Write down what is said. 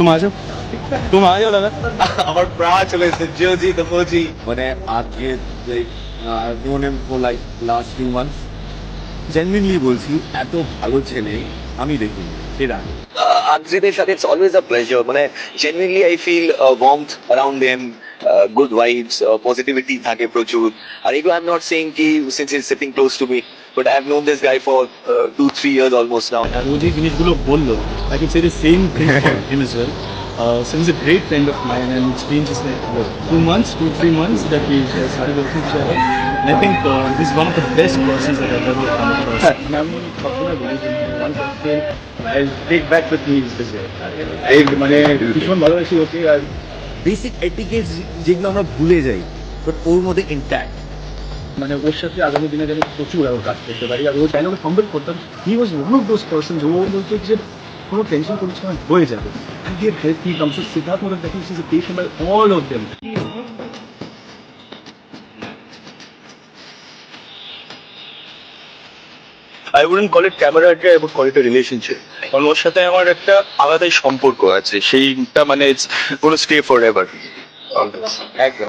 তুমি আসো তুমি আয়ো দাদা আমার প্রা চলে এসেছে জিও জি তো ফৌজি মানে আজকে known em for like last few months genuinely বলছি এত ভালো ছেলে আমি দেখি সেটা আজকে সাথে ইটস অলওয়েজ আ প্লেজার মানে genuinely I feel warmth around them good vibes positivity থাকে প্রচুর আর এগুলো আই এম নট সেইং কি since is sitting close to me but I have known this guy for two three years almost now আর ও যে জিনিসগুলো বললো I can say the same thing for him as well since a great friend of mine and it's been just like what, two months, two, three months that we uh, started working together. And I think uh, this is one of the best persons that I've ever come across. And I'm সবসময় বলি যে one person I'll take back with me is this guy. এই মানে ভীষণ ভালোবাসি ওকে আর basic etiquettes যেগুলো আমরা ভুলে যাই বাট ওর মধ্যে ইন্ট্যাক্ট মানে ওর সাথে আগামী দিনে যেন প্রচুর আরও কাজ করতে পারি, আর ও চাইলে ওকে কমপ্লিট করতাম। He was one of those person যে ও বলতো যে কোনো টেনশন করিস না হয়ে যাবে। And here help me comes Siddharth মধ্যে দেখি is patient by all of them I wouldn't call it camera I would call it a relationship কারণ ওর সাথে আমার একটা আলাদাই সম্পর্ক আছে সেইটা মানে it's gonna stay for ever একদম।